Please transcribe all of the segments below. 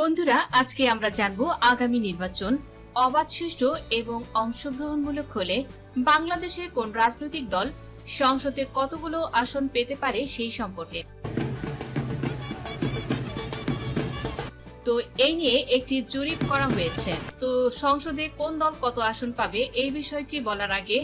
বন্ধুরা, আজকে আমরা জানব আগামী নির্বাচন অবাধ, সুষ্ঠু এবং অংশগ্রহণমূলক হলে বাংলাদেশের কোন রাজনৈতিক দল সংসদে কতগুলো আসন পেতে পারে সেই সম্পর্কে। তো এই নিয়ে একটি জরিপ করা হয়েছে। তো সংসদে কোন দল কত আসন পাবে এই বিষয়টি বলার আগে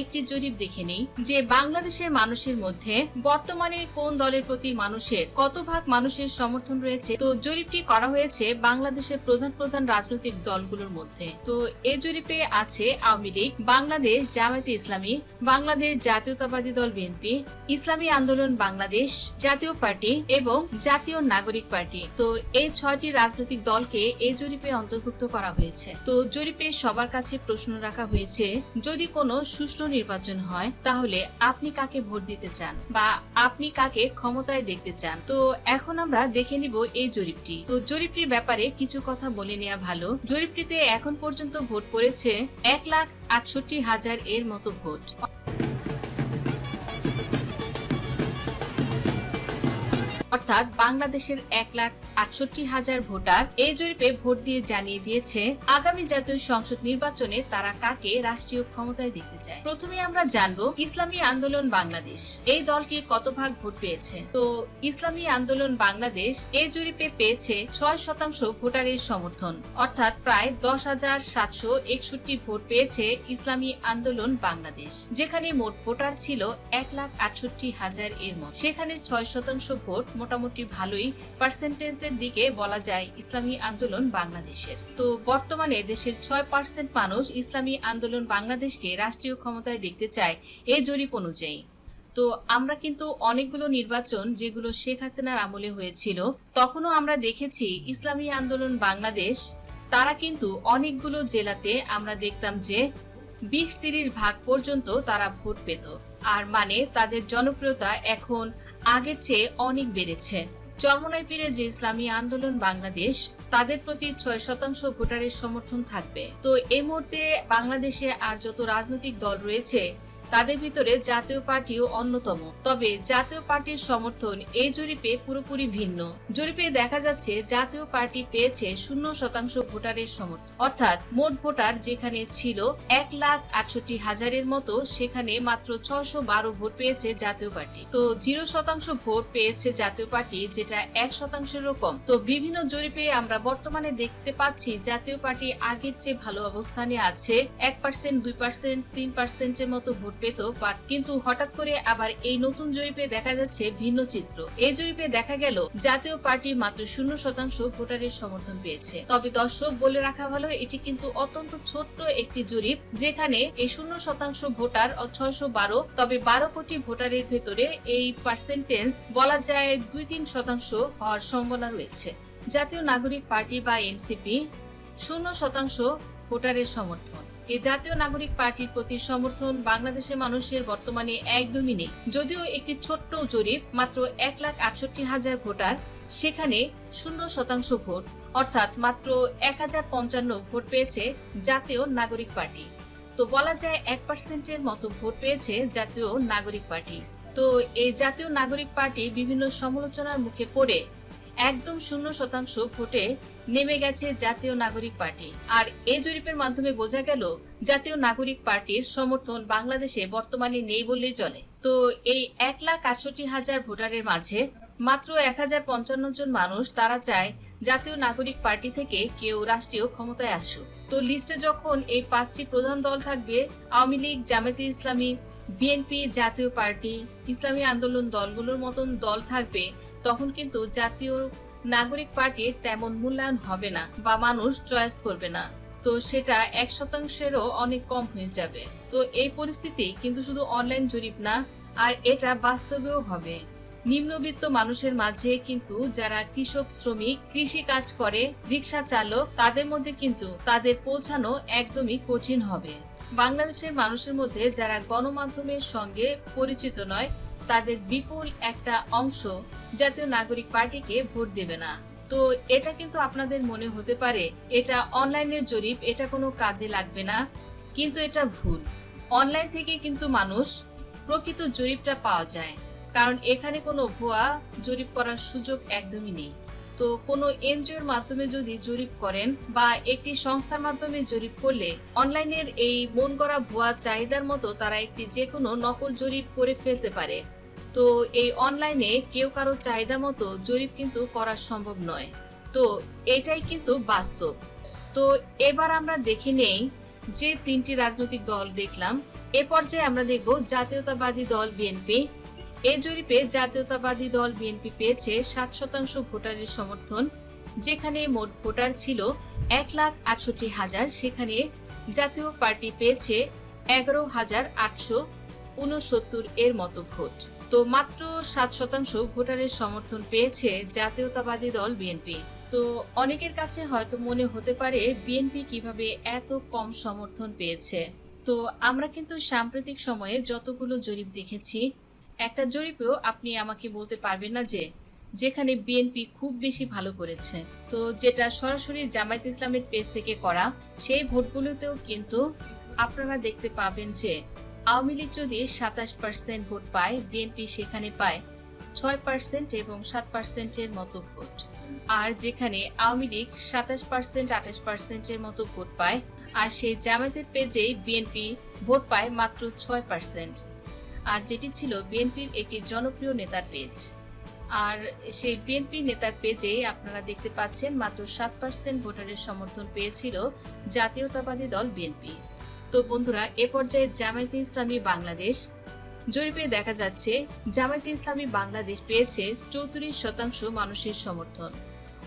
একটি জরিপ দেখে নেই যে বাংলাদেশের মানুষের মধ্যে বর্তমানে কোন দলের প্রতি মানুষের কত ভাগ মানুষের সমর্থন রয়েছে? তো জরিপটি করা হয়েছে বাংলাদেশের প্রধান প্রধান রাজনৈতিক দলগুলোর মধ্যে। তো এই জরিপে আছে আওয়ামী লীগ, বাংলাদেশ জামায়াতে ইসলামী, বাংলাদেশ জাতীয়তাবাদী দল বিএনপি, ইসলামী আন্দোলন বাংলাদেশ জাতীয় পার্টি এবং জাতীয় নাগরিক পার্টি। তো এই ছয়টি রাজনৈতিক দলকে এই জরিপে অন্তর্ভুক্ত করা হয়েছে। তো জরিপে সবার কাছে প্রশ্ন রাখা হয়েছে, যদি কোনো সুষ্ঠু নির্বাচন হয়, তাহলে আপনি কাকে ভোট দিতে চান বা আপনি কাকে ক্ষমতায় দেখতে চান? তো এখন আমরা দেখে নিব এই জরিপটি। তো জরিপটির ব্যাপারে কিছু কথা বলে নেওয়া ভালো। জরিপটিতে এখন পর্যন্ত ভোট পড়েছে এক লাখ আটষট্টি হাজার এর মতো ভোট। অর্থাৎ বাংলাদেশের এক লাখ আটষট্টি হাজার ভোটার এই জরিপে ভোট দিয়ে জানিয়ে দিয়েছে, আগামী জাতীয় সংসদ নির্বাচনে তারা কাকে রাষ্ট্রীয় ক্ষমতায় দেখতে চায়। প্রথমে আমরা জানব ইসলামী আন্দোলন বাংলাদেশ। এই দলটি কত ভাগ ভোট পেয়েছে? তো ইসলামী আন্দোলন বাংলাদেশ এই জরিপে পেয়েছে ছয় শতাংশ ভোটারের সমর্থন। অর্থাৎ প্রায় দশ হাজার সাতশো একষট্টি ভোট পেয়েছে ইসলামী আন্দোলন বাংলাদেশ। যেখানে মোট ভোটার ছিল এক লাখ আটষট্টি হাজার এর মতো। সেখানে ছয় শতাংশ ভোট মোটামুটি ভালোই পার্সেন্টেজের দিকে বলা যায় ইসলামী আন্দোলন বাংলাদেশের। তো বর্তমানে দেশের ছয় পার্সেন্ট মানুষ ইসলামী আন্দোলন বাংলাদেশকে রাষ্ট্রীয় ক্ষমতায় দেখতে চায় এই জরিপ অনুযায়ী। তো আমরা কিন্তু অনেকগুলো নির্বাচন যেগুলো শেখ হাসিনার আমলে হয়েছিল, তখনও আমরা দেখেছি ইসলামী আন্দোলন বাংলাদেশ, তারা কিন্তু অনেকগুলো জেলাতে আমরা দেখতাম যে বিশ তিরিশ ভাগ পর্যন্ত তারা ভোট পেত। আর মানে তাদের জনপ্রিয়তা এখন আগের চেয়ে অনেক বেড়েছে। চরমনায় পীরে যে ইসলামী আন্দোলন বাংলাদেশ, তাদের প্রতি ছয় শতাংশ ভোটারের সমর্থন থাকবে। তো এই মুহূর্তে বাংলাদেশে আর যত রাজনৈতিক দল রয়েছে তাদের ভিতরে জাতীয় পার্টিও অন্যতম। তবে জাতীয় পার্টির সমর্থন এই জরিপে পুরোপুরি ভিন্ন। জরিপে দেখা যাচ্ছে, জাতীয় পার্টি পেয়েছে শূন্য শতাংশ ভোটারের সমর্থন। অর্থাৎ মোট ভোটার যেখানে ছিল এক লাখ আটষট্টি হাজারের মতো, সেখানে মাত্র ছশো বারো ভোট পেয়েছে জাতীয় পার্টি। তো জিরো শতাংশ ভোট পেয়েছে জাতীয় পার্টি, যেটা এক শতাংশেরও কম। তো বিভিন্ন জরিপে আমরা বর্তমানে দেখতে পাচ্ছি, জাতীয় পার্টি আগের চেয়ে ভালো অবস্থানে আছে, এক পার্সেন্ট, দুই পার্সেন্ট, তিন পার্সেন্টের মতো ভোট পেত বাট কিন্তু হঠাৎ করে আবার এই নতুন জরিপে দেখা যাচ্ছে ভিন্ন চিত্র। এই জরিপে দেখা গেল, জাতীয় পার্টি মাত্র শূন্য শতাংশ ভোটারের সমর্থন পেয়েছে। তবে দর্শক বলে রাখা ভালো, এটি কিন্তু অত্যন্ত ছোট্ট একটি জরিপ, যেখানে এই শূন্য শতাংশ ভোটার ছয়শো বারো, তবে বারো কোটি ভোটারের ভেতরে এই পার্সেন্টেজ বলা যায় দুই তিন শতাংশ হওয়ার সম্ভাবনা রয়েছে। জাতীয় নাগরিক পার্টি বা এনসিপি, শূন্য শতাংশ ভোটারের সমর্থন। এই জাতীয় নাগরিক পার্টির প্রতি সমর্থন বাংলাদেশের মানুষের বর্তমানে একদমই নেই। যদিও একটি ছোট্ট জরিপ, মাত্র এক লাখ আটষট্টি হাজার ভোটার, সেখানে শূন্য শতাংশ ভোট, অর্থাৎ মাত্র এক হাজার পঞ্চান্ন ভোট পেয়েছে জাতীয় নাগরিক পার্টি। তো বলা যায় এক পার্সেন্টের মতো ভোট পেয়েছে জাতীয় নাগরিক পার্টি। তো এই জাতীয় নাগরিক পার্টি বিভিন্ন সমালোচনার মুখে পড়ে একদম শূন্য শতাংশ ভোটে নেমে গেছে জাতীয় নাগরিক পার্টি। আর এই জরিপের মাধ্যমে বোঝা গেল, জাতীয় নাগরিক পার্টির সমর্থন বাংলাদেশে বর্তমানে নেই বললেই চলে। তো এই এক লাখ আটষট্টি হাজার ভোটারের মাঝে মাত্র এক হাজার পঞ্চান্ন জন মানুষ তারা চায় জাতীয় নাগরিক পার্টি থেকে কেউ রাষ্ট্রীয় ক্ষমতায় আসুক। তো লিস্টে যখন এই পাঁচটি প্রধান দল থাকবে, আওয়ামী লীগ, জামায়াতে ইসলামী, বিএনপি জাতীয় পার্টি, ইসলামী আন্দোলন দলগুলোর মতন দল থাকবে তখন কিন্তু জাতীয় নাগরিক পার্টির তেমন মূল্যায়ন হবে না বা মানুষ চয়েস করবে না। তো সেটা এক শতাংশেরও অনেক কম হয়ে যাবে। তো এই পরিস্থিতি কিন্তু শুধু অনলাইন জরিপ না, আর এটা বাস্তবেও হবে। নিম্নবিত্ত মানুষের মাঝে কিন্তু যারা কৃষক, শ্রমিক, কৃষি কাজ করে, রিক্সা চালক, তাদের মধ্যে কিন্তু তাদের পৌঁছানো একদমই কঠিন হবে। বাংলাদেশের মানুষের মধ্যে যারা গণমাধ্যমের সঙ্গে পরিচিত নয় তাদের বিপুল একটা অংশ জাতীয় নাগরিক পার্টিকে ভোট দেবে না। তো এটা কিন্তু আপনাদের মনে হতে পারে, এটা অনলাইনের জরিপ, এটা কোনো কাজে লাগবে না, কিন্তু এটা ভুল। অনলাইন থেকে কিন্তু মানুষ প্রকৃত জরিপটা পাওয়া যায়, কারণ এখানে কোনো ভুয়া জরিপ করার সুযোগ একদমই নেই। তো কোনো এনজিওর মাধ্যমে যদি জরিপ করেন বা একটি সংস্থার মাধ্যমে জরিপ করলে অনলাইনের এই মন করা ভুয়া চাহিদার মতো তারা একটি যে কোনো নকল জরিপ করে ফেলতে পারে। তো এই অনলাইনে কেউ কারও চাহিদা মতো জরিপ কিন্তু করা সম্ভব নয়। তো এটাই কিন্তু বাস্তব। তো এবার আমরা দেখে নেই যে তিনটি রাজনৈতিক দল দেখলাম। এ পর্যায়ে আমরা দেখব জাতীয়তাবাদী দল বিএনপি এই জরিপে জাতীয়তাবাদী দল বিএনপি পেয়েছে সাত শতাংশ ভোটারের সমর্থন, যেখানে মোট ভোটার ছিল এক লাখ আটষট্টি হাজার, সেখানে জাতীয় পার্টি পেয়েছে এগারো হাজার আটশো উনসত্তর এর মতো ভোট। তো মাত্র সাত শতাংশ ভোটারের সমর্থন পেয়েছে জাতীয়তাবাদী দল বিএনপি। তো অনেকের কাছে হয়তো মনে হতে পারে বিএনপি কীভাবে এত কম সমর্থন পেয়েছে। তো আমরা কিন্তু সাম্প্রতিক সময়ে যতগুলো জরিপ দেখেছি একটা জরিপেও আপনি আমাকে বলতে পারবেন না যে, যেখানে বিএনপি খুব বেশি ভালো করেছে। তো যেটা সরাসরি জামায়াত ইসলামের পেজ থেকে করা, সেই ভোটগুলোতেও কিন্তু আপনারা দেখতে পাবেন যে, আওয়ামী লীগ যদি সাতাশ পার্সেন্ট ভোট পায় বিএনপি সেখানে পায় ছয় পার্সেন্ট এবং সাত পার্সেন্টের মতো ভোট। আর যেখানে আওয়ামী লীগ সাতাশ পার্সেন্ট আঠাশ পার্সেন্টের মতো ভোট পায়, আর সেই জামায়াতের পেজেই বিএনপি ভোট পায় মাত্র ছয় পার্সেন্ট আর যেটি ছিল বিএনপির একটি জনপ্রিয় নেতার পেজ। আর সেই বিএনপি নেতার পেজে আপনারা দেখতে পাচ্ছেন মাত্র সাত পার্সেন্ট ভোটারের সমর্থন পেয়েছিল জাতীয়তাবাদী দল বিএনপি। তো বন্ধুরা, এ পর্যায়ে জামায়াতে ইসলামী বাংলাদেশ। জরিপে দেখা যাচ্ছে, জামায়াতে ইসলামী বাংলাদেশ পেয়েছে চৌত্রিশ শতাংশ মানুষের সমর্থন।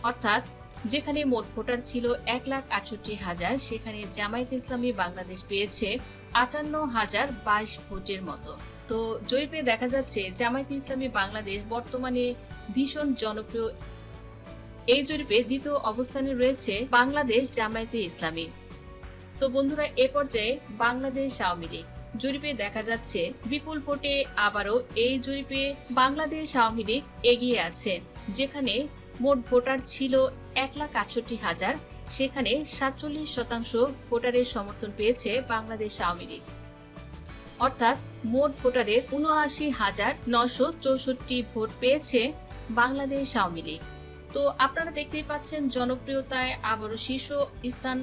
অর্থাৎ, যেখানে মোট ভোটার ছিল এক লাখ আটষট্টি হাজার, সেখানে জামায়াতে ইসলামী বাংলাদেশ পেয়েছে আটান্ন হাজার বাইশ ভোটের মতো। তো জরিপে দেখা যাচ্ছে, জামায়াতে ইসলামী বাংলাদেশ বর্তমানে ভীষণ জনপ্রিয়। এই জরিপে দ্বিতীয় অবস্থানে রয়েছে বাংলাদেশ জামায়াতে ইসলামী। তো বন্ধুরা, এ পর্যায়ে বাংলাদেশ আওয়ামী লীগ। জরিপে দেখা যাচ্ছে, বিপুল ভোটে আবারও এই জরিপে বাংলাদেশ আওয়ামী লীগ এগিয়ে আছে। যেখানে মোট ভোটার ছিল এক লাখ আটষট্টি হাজার, সেখানে সাতচল্লিশ শতাংশ ভোটারের সমর্থন পেয়েছে বাংলাদেশ আওয়ামী লীগ। অর্থাৎ মোট ভোটারের উনআশি হাজার নশো চৌষট্টি ভোট পেয়েছে বাংলাদেশ আওয়ামী লীগ। তো আপনারা দেখতেই পাচ্ছেন, জনপ্রিয়তায় আবারও শীর্ষ স্থান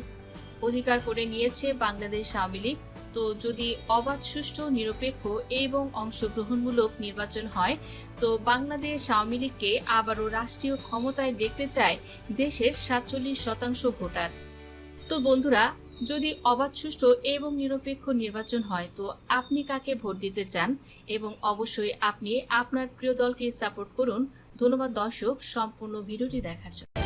অধিকার করে নিয়েছে বাংলাদেশ আওয়ামী লীগ। তো যদি অবাধ, সুষ্ঠু, নিরপেক্ষ এবং অংশগ্রহণমূলক নির্বাচন হয়, তো বাংলাদেশ আওয়ামী লীগকে আবারও রাষ্ট্রীয় ক্ষমতায় দেখতে চায় দেশের সাতচল্লিশ শতাংশ ভোটার। তো বন্ধুরা যদি অবাধ, সুষ্ঠু এবং নিরপেক্ষ নির্বাচন হয়, তো আপনি কাকে ভোট দিতে চান? এবং অবশ্যই আপনি আপনার প্রিয় দলকে সাপোর্ট করুন। ধন্যবাদ দর্শক, সম্পূর্ণ ভিডিওটি দেখার জন্য।